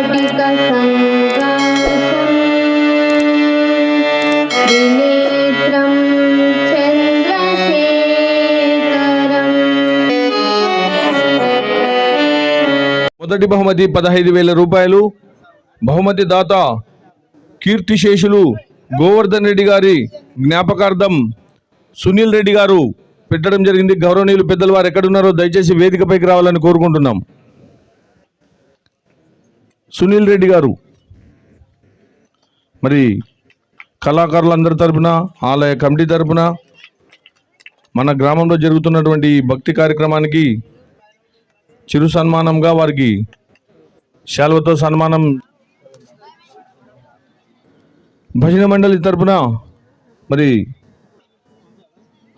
మొదటి బహుమతి పదహైదు వేల రూపాయలు. బహుమతి దాత కీర్తిశేషులు గోవర్ధన్ రెడ్డి గారి జ్ఞాపకార్థం సునీల్ రెడ్డి గారు పెట్టడం జరిగింది. గౌరవనీయులు పెద్దలు వారు ఎక్కడున్నారో దయచేసి వేదికపైకి రావాలని కోరుకుంటున్నాం. సునీల్ రెడ్డి గారు. మరి కళాకారులందరి తరపున ఆలయ కమిటీ తరపున మన గ్రామంలో జరుగుతున్నటువంటి భక్తి కార్యక్రమానికి చిరు సన్మానంగా వారికి శాల్వతో సన్మానం భజన మండలి తరపున మరి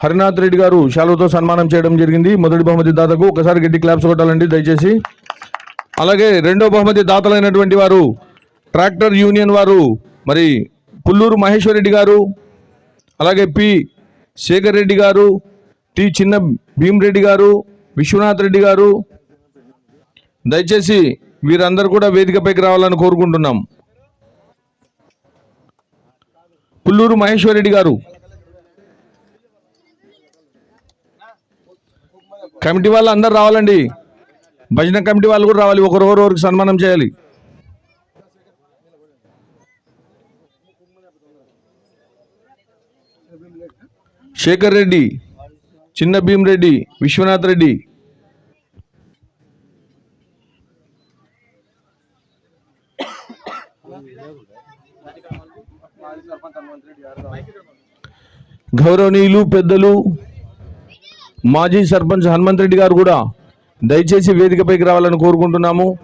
హరినాథ్ రెడ్డి గారు శాలువతో సన్మానం చేయడం జరిగింది. మొదటి బహుమతి దాతకు ఒకసారి గట్టి క్లాప్స్ కొట్టాలండి దయచేసి. అలాగే రెండో బహుమతి దాతలైనటువంటి వారు ట్రాక్టర్ యూనియన్ వారు మరి పుల్లూరు మహేశ్వర్ రెడ్డి గారు అలాగే పి శేఖర్ రెడ్డి గారు టి చిన్న భీమరెడ్డి గారు విశ్వనాథ్ రెడ్డి గారు. దయచేసి వీరందరూ కూడా వేదికపైకి రావాలని కోరుకుంటున్నాం. పుల్లూరు మహేశ్వర్ రెడ్డి గారు. కమిటీ వాళ్ళు అందరు రావాలండి. భజన కమిటీ వాళ్ళు కూడా రావాలి. ఒకరొకరు ఒకరికి సన్మానం చేయాలి. శేఖర్ రెడ్డి చిన్న భీమ్ రెడ్డి విశ్వనాథ్ రెడ్డి. గౌరవనీయులు పెద్దలు మాజీ సర్పంచ్ హనుమంత్ రెడ్డి గారు కూడా దయచేసి వేదికపైకి రావాలని కోరుకుంటున్నాము.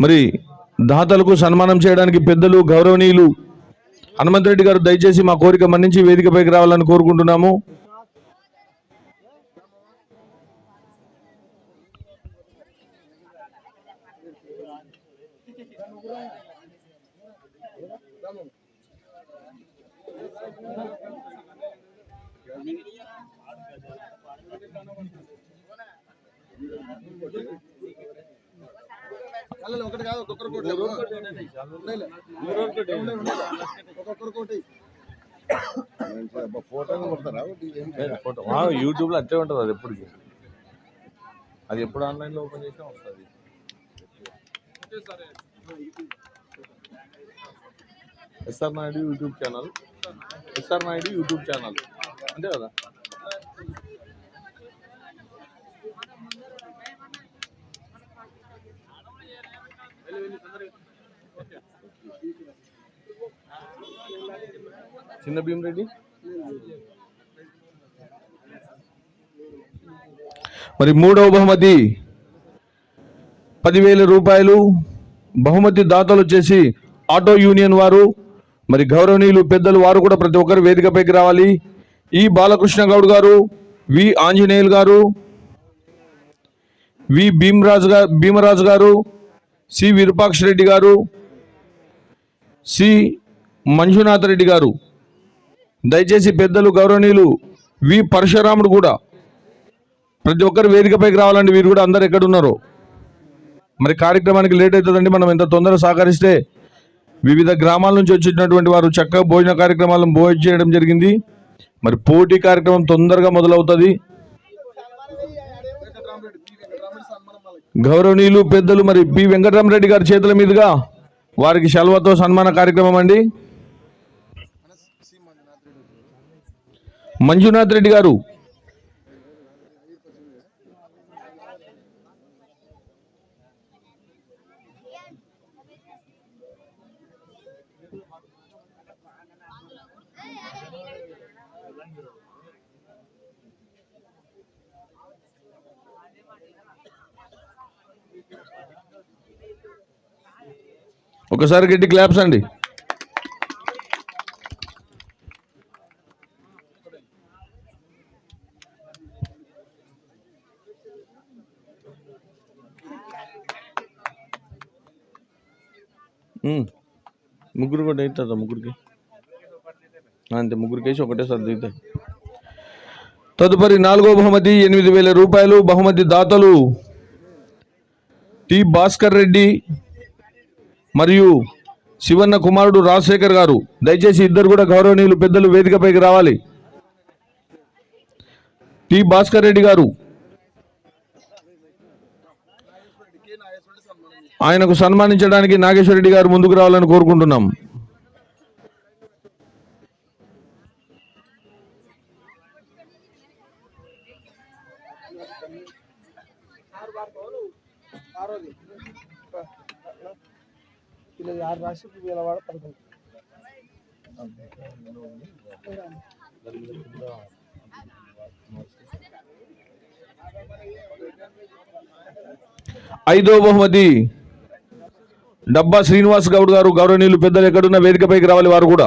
మరి దాతలకు సన్మానం చేయడానికి పెద్దలు గౌరవనీయులు హనుమంతరెడ్డి గారు దయచేసి మా కోరిక మన్నించి వేదికపైకి రావాలని కోరుకుంటున్నాము. ఒకటి కాదు ఒక్కొక్కరు కోటి. ఒక్కొక్కరు కోటి. యూట్యూబ్లో అట్లే ఉంటుంది అది ఎప్పటికి అది ఎప్పుడు ఆన్లైన్లో ఓపెన్ చేసినా వస్తుంది. SR Naidu YouTube channel. SR Naidu YouTube channel. అంతే కదా? చిన్న భీమ్ రెడ్డి మరి మూడవ బహుమతి పదివేల రూపాయలు బహుమతి దాతలు వచ్చేసి ఆటో యూనియన్ వారు మరి గౌరవనీయులు పెద్దలు వారు కూడా ప్రతి ఒక్కరు వేదికపైకి రావాలి. ఈ బాలకృష్ణ గౌడ్ గారు వి ఆంజనేయులు గారు వి భీమరాజు గారు భీమరాజు గారు సి విరూపాక్ష రెడ్డి గారు సి మంజునాథ్ రెడ్డి గారు. దయచేసి పెద్దలు గౌరవనీయులు వి పరశురాముడు కూడా. ప్రతి ఒక్కరు వేదికపైకి రావాలండి వీరు కూడా అందరు ఎక్కడ ఉన్నారో మరి కార్యక్రమానికి లేట్ అవుతుందండి మనం ఎంత తొందరగా సహకరిస్తే వివిధ గ్రామాల నుంచి వచ్చినటువంటి వారు చక్కగా భోజన కార్యక్రమాలను భోజనం చేయడం జరిగింది. మరి పోటీ కార్యక్రమం తొందరగా మొదలవుతుంది. గౌరవనీయులు పెద్దలు మరి బి వెంకటరామరెడ్డి గారి చేతుల మీదుగా వారికి సెలవుతో సన్మాన కార్యక్రమం అండి. మంజునాథ్ రెడ్డి గారు ఒకసారి గట్టి క్లాప్స్ అండి. ముగ్గురు కూడా అవుతుందా ముగ్గురికి. అంతే ముగ్గురికి వేసి ఒకటేసారి దిగుతాయి తదుపరి నాలుగో బహుమతి ఎనిమిది వేల రూపాయలు బహుమతి దాతలు టి భాస్కర్ రెడ్డి మరియు శివన్న కుమారుడు రాజశేఖర్ గారు దయచేసి ఇద్దరు కూడా గౌరవనీయులు పెద్దలు వేదికపైకి రావాలి. టి భాస్కర్ రెడ్డి గారు ఆయనకు సన్మానించడానికి నాగేశ్వర రెడ్డి గారు ముందుకు రావాలని కోరుకుంటున్నాం. పిల్లలు ఆరు రాసి ఇలా పదకొండు. ఐదో బహుమతి డబ్బా శ్రీనివాస్ గౌడ్ గారు గౌరవనీయులు పెద్దలు ఎక్కడున్న వేదికపైకి రావాలి వారు కూడా.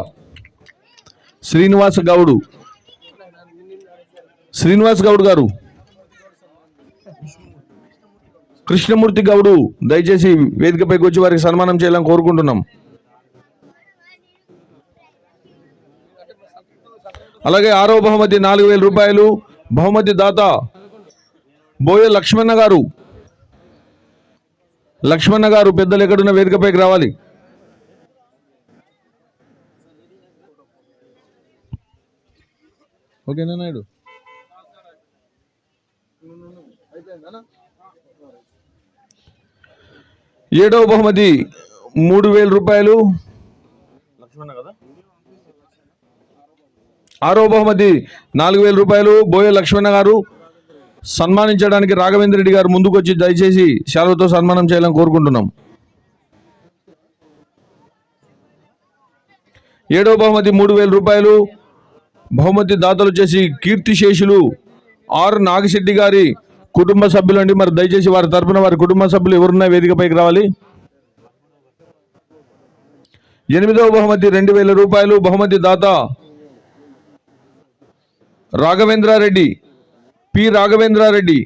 శ్రీనివాస్ గౌడు. శ్రీనివాస్ గౌడ్ గారు. కృష్ణమూర్తి గౌడు దయచేసి వేదికపైకి వచ్చి వారికి సన్మానం చేయాలని కోరుకుంటున్నాం. అలాగే ఆరో బహుమతి నాలుగు వేల రూపాయలు బహుమతి దాత బోయ లక్ష్మణ గారు. లక్ష్మణ గారు పెద్దలు ఎక్కడున్న వేదికపైకి రావాలి. ఓకేనా నాయుడు? ఏడవ బహుమతి మూడు వేల రూపాయలు. ఆరో బహుమతి నాలుగు వేల రూపాయలు. బోయ లక్ష్మణ గారు సన్మానించడానికి రాఘవేంద్ర రెడ్డి గారు ముందుకు వచ్చి దయచేసి శాలువతో సన్మానం చేయాలని కోరుకుంటున్నాం. ఏడో బహుమతి మూడు వేల రూపాయలు. బహుమతి దాతలు వచ్చేసి కీర్తిశేషులు ఆర్ నాగశెట్టి గారి కుటుంబ సభ్యులు అండి మరి దయచేసి వారి తరఫున వారి కుటుంబ సభ్యులు ఎవరున్నా వేదికపైకి రావాలి. ఎనిమిదవ బహుమతి రెండు వేల రూపాయలు బహుమతి దాత రాఘవేంద్రారెడ్డి పి రాఘవేంద్రారెడ్డి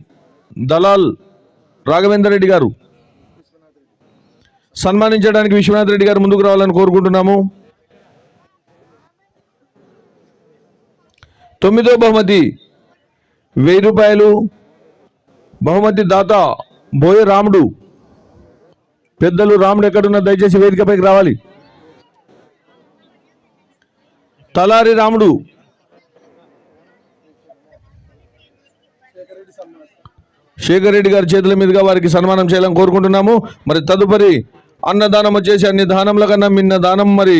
దలాల్ రాఘవేంద్ర రెడ్డి గారు. సన్మానించడానికి విశ్వనాథ్ రెడ్డి గారు ముందుకు రావాలని కోరుకుంటున్నాము. తొమ్మిదో బహుమతి వెయ్యి రూపాయలు బహుమతి దాత బోయే రాముడు. పెద్దలు రాముడు ఎక్కడున్న దయచేసి వేదికపైకి రావాలి. తలారి రాముడు. శేఖర్ రెడ్డి గారి చేతుల మీదుగా వారికి సన్మానం చేయాలని కోరుకుంటున్నాము. మరి తదుపరి అన్నదానం వచ్చేసి అన్ని దానంల కన్నా మిన్న దానం మరి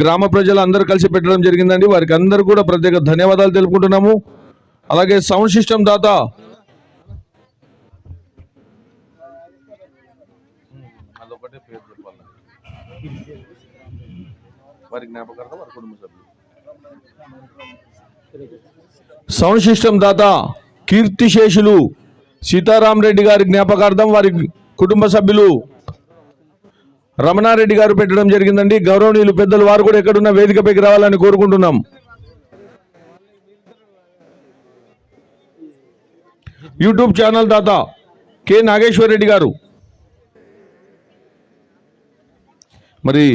గ్రామ ప్రజలు అందరూ కలిసి పెట్టడం జరిగిందండి. వారికి అందరూ కూడా ప్రత్యేక ధన్యవాదాలు తెలుపుకుంటున్నాము. అలాగే సౌండ్ సిస్టమ్ దాత వారి జ్ఞాపకార్థం వారి కుటుంబ సభ్యులు. సౌండ్ సిస్టమ్ దాత కీర్తిశేషులు సీతారాం రెడ్డి గారి జ్ఞాపకార్థం వారి కుటుంబ సభ్యులు. రమణారెడ్డి గారు పెట్టడం జరిగిందండి. గౌరవనీయులు పెద్దలు వారు కూడా ఎక్కడున్న వేదికపైకి రావాలని కోరుకుంటున్నాం. యూట్యూబ్ ఛానల్ దాత కె నాగేశ్వర్ రెడ్డి గారు. మరి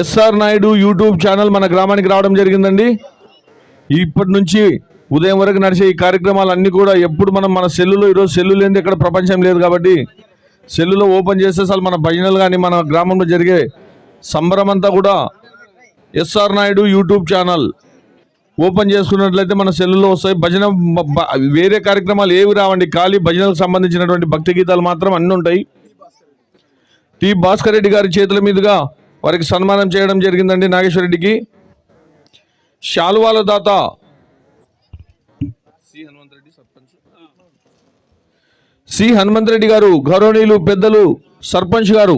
ఎస్ఆర్ నాయుడు యూట్యూబ్ ఛానల్ మన గ్రామానికి రావడం జరిగిందండి. ఇప్పటి నుంచి ఉదయం వరకు నడిచే ఈ కార్యక్రమాలు అన్నీ కూడా ఎప్పుడు మనం మన సెల్లులో ఈరోజు సెల్లు లేనిది ఇక్కడ ప్రపంచం లేదు కాబట్టి సెల్లులో ఓపెన్ చేస్తే అసలు మన భజనలు కానీ మన గ్రామంలో జరిగే సంబరం అంతా కూడా SR Naidu YouTube channel. Open చేసుకున్నట్లయితే మన సెల్లులో వస్తాయి. భజన వేరే కార్యక్రమాలు ఏవి రావండి. ఖాళీ భజనలకు సంబంధించినటువంటి భక్తి గీతాలు మాత్రం అన్నీ ఉంటాయి. టి. భాస్కర్ రెడ్డి గారి చేతుల మీదుగా వారికి సన్మానం చేయడం జరిగిందండి నాగేశ్వర రెడ్డికి. శాలువాల దాత. సి హనుమంత్ రెడ్డి గారు గౌరవనీయులు పెద్దలు సర్పంచ్ గారు.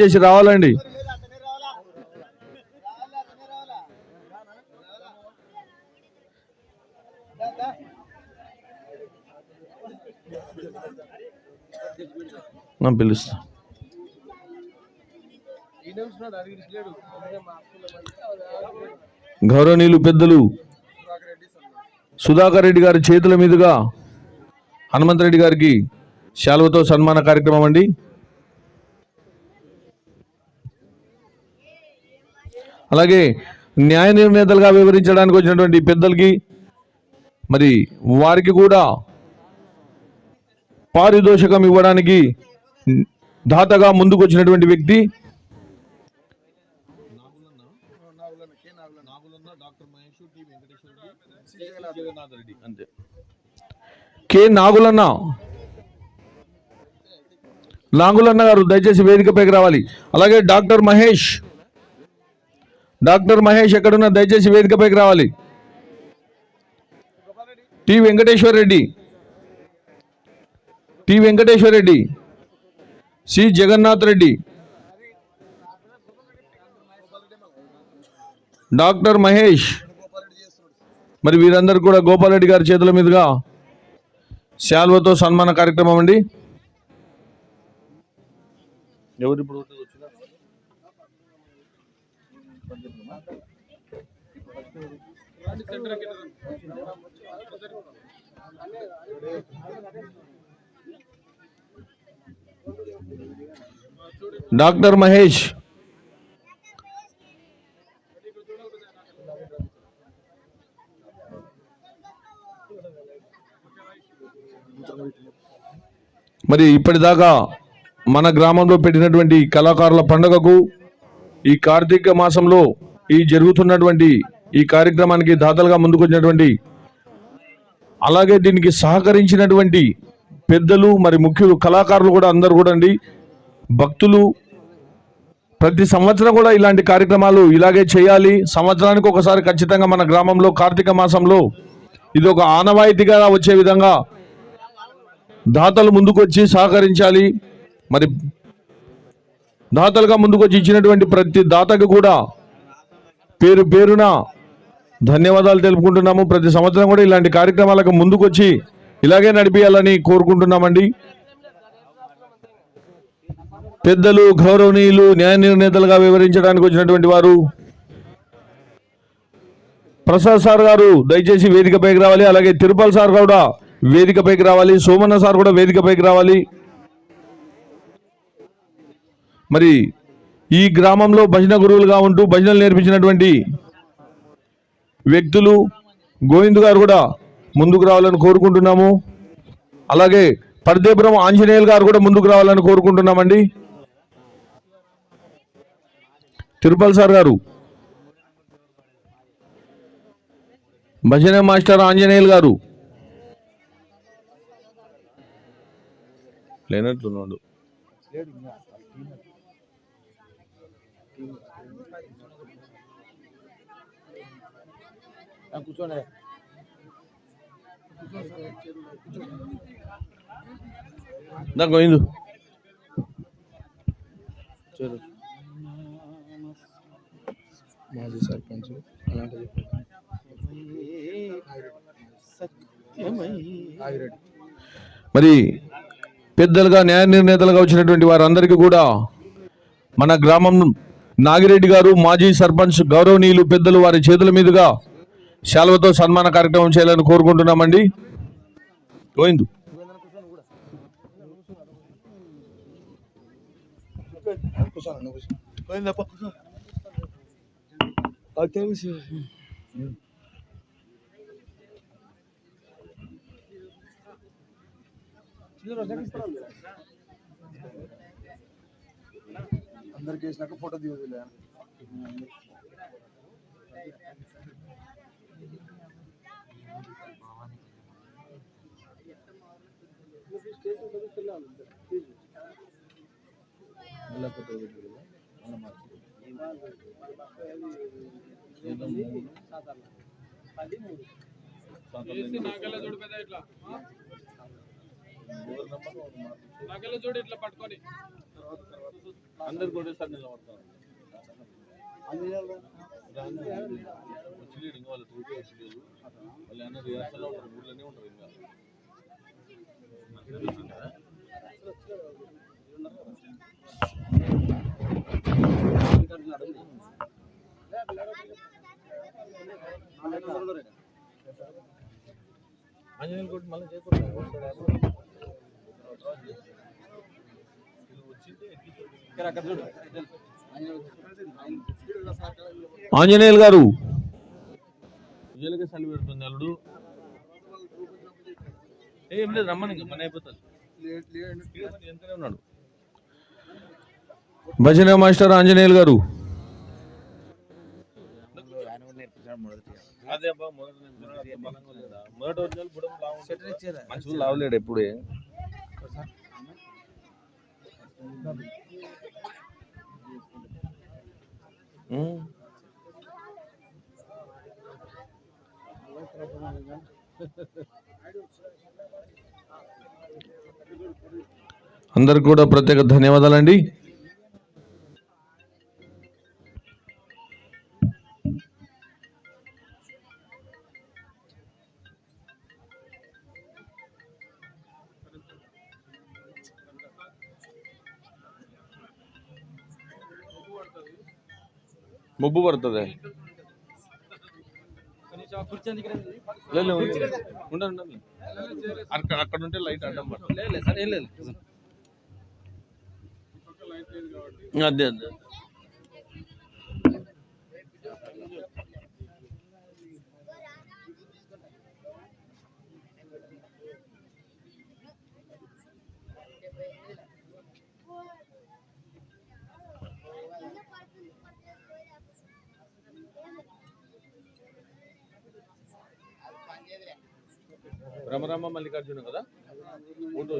చేసి రావాలండి. నా పిలుస్తా. గౌరవనీయులు పెద్దలు సుధాకర్ రెడ్డి గారి చేతుల మీదుగా హనుమంతరెడ్డి గారికి శాలువతో సన్మాన కార్యక్రమం అండి. అలాగే న్యాయ నిర్ణేతలుగా వివరించడానికి వచ్చినటువంటి పెద్దలకి మరి వారికి కూడా పారితోషికం ఇవ్వడానికి దాతగా ముందుకు వచ్చినటువంటి వ్యక్తి కె నాగులన్న. నాగులన్న గారు దయచేసి వేదికపైకి రావాలి. అలాగే డాక్టర్ మహేష్. డాక్టర్ మహేష్ ఎక్కడున్నా దయచేసి వేదికపైకి రావాలి. T Venkateswara Reddy. T Venkateswara Reddy. C Jagannath Reddy. Doctor Mahesh. మరి వీరందరూ కూడా గోపాలరెడ్డి గారి చేతుల మీదుగా శాల్వతో సన్మాన కార్యక్రమం అండి. ఎవరు ఇప్పుడు డాక్టర్ మహేష్ మరి ఇప్పటిదాకా మన గ్రామంలో పెట్టినటువంటి కళాకారుల పండుగకు ఈ కార్తీక మాసంలో ఈ జరుగుతున్నటువంటి ఈ కార్యక్రమానికి దాతలుగా ముందుకొచ్చినటువంటి అలాగే దీనికి సహకరించినటువంటి పెద్దలు మరి ముఖ్యులు కళాకారులు కూడా అందరు కూడా అండి. భక్తులు ప్రతి సంవత్సరం కూడా ఇలాంటి కార్యక్రమాలు ఇలాగే చేయాలి. సంవత్సరానికి ఒకసారి ఖచ్చితంగా మన గ్రామంలో కార్తీక మాసంలో ఇది ఒక ఆనవాయితీగా వచ్చే విధంగా దాతలు ముందుకొచ్చి సహకరించాలి. మరి దాతలుగా ముందుకొచ్చి ఇచ్చినటువంటి ప్రతి దాతకు కూడా పేరు పేరున ధన్యవాదాలు తెలుపుకుంటున్నాము. ప్రతి సంవత్సరం కూడా ఇలాంటి కార్యక్రమాలకు ముందుకొచ్చి ఇలాగే నడిపించాలని కోరుకుంటున్నామండి. పెద్దలు గౌరవనీయులు న్యాయ నిర్ణేతలుగా వివరించడానికి వచ్చినటువంటి వారు ప్రసాద్ సార్ గారు దయచేసి వేదికపైకి రావాలి. అలాగే తిరుపతి సార్ కూడా వేదికపైకి రావాలి. సోమన్న సార్ కూడా వేదికపైకి రావాలి. మరి ఈ గ్రామంలో భజన గురువులుగా ఉంటూ భజనలు నేర్పించినటువంటి వ్యక్తులు గోవింద్ గారు కూడా ముందుకు రావాలని కోరుకుంటున్నాము. అలాగే పర్దేపురం ఆంజనేయులు గారు కూడా ముందుకు రావాలని కోరుకుంటున్నామండి. తిరుపతి సార్ గారు. భజన మాస్టర్ ఆంజనేయులు గారు. లేనట్లున్నాడు కూర్చోండి దా గోవిందు. మాజీ సర్పంచ్ మరి పెద్దలుగా న్యాయ నిర్ణేతలుగా వచ్చినటువంటి వారందరికీ కూడా మన గ్రామం నాగిరెడ్డి గారు మాజీ సర్పంచ్ గౌరవనీయులు పెద్దలు వారి చేతుల మీదుగా శాల్వతో సన్మాన కార్యక్రమం చేయాలని కోరుకుంటున్నామండి. గోవిందు కూర్చోను నువ్వు కూర్చో పోయిందప్ప కూర్చో అది తెలుసు అందరికి వేసినాక ఫోటో దిగుదులే అందరు కూడా సార్ నిలబడతారు. వాళ్ళు అన్న రిహార్సల్ ఉంటారు ఊళ్ళోనే ఉంటారు ఇంకా. ఆంజనేయులు గారు. ఉజ్వలకి చలి పెడుతుంది అల్లుడు. ఏం లేదు రమ్మని ఇంకా పని అయిపోతుంది. ఉన్నాడు? భజన మాస్టర్ ఆంజనేయులు గారు. అదే అబ్బా మొదటి నుంచి అంత బలంగా లేదా మొదటి రోజులు బుడం లావు మనుషులు లావలేడు ఎప్పుడే అందరు కూడా ప్రత్యేక ధన్యవాదాలండి. మబ్బు పడుతుంది. ఉండండి అక్కడ అక్కడ ఉంటే లైట్ అడ్డం పడుతుంది. అదే అదే. రమరామ మల్లికార్జున కదా? మూడు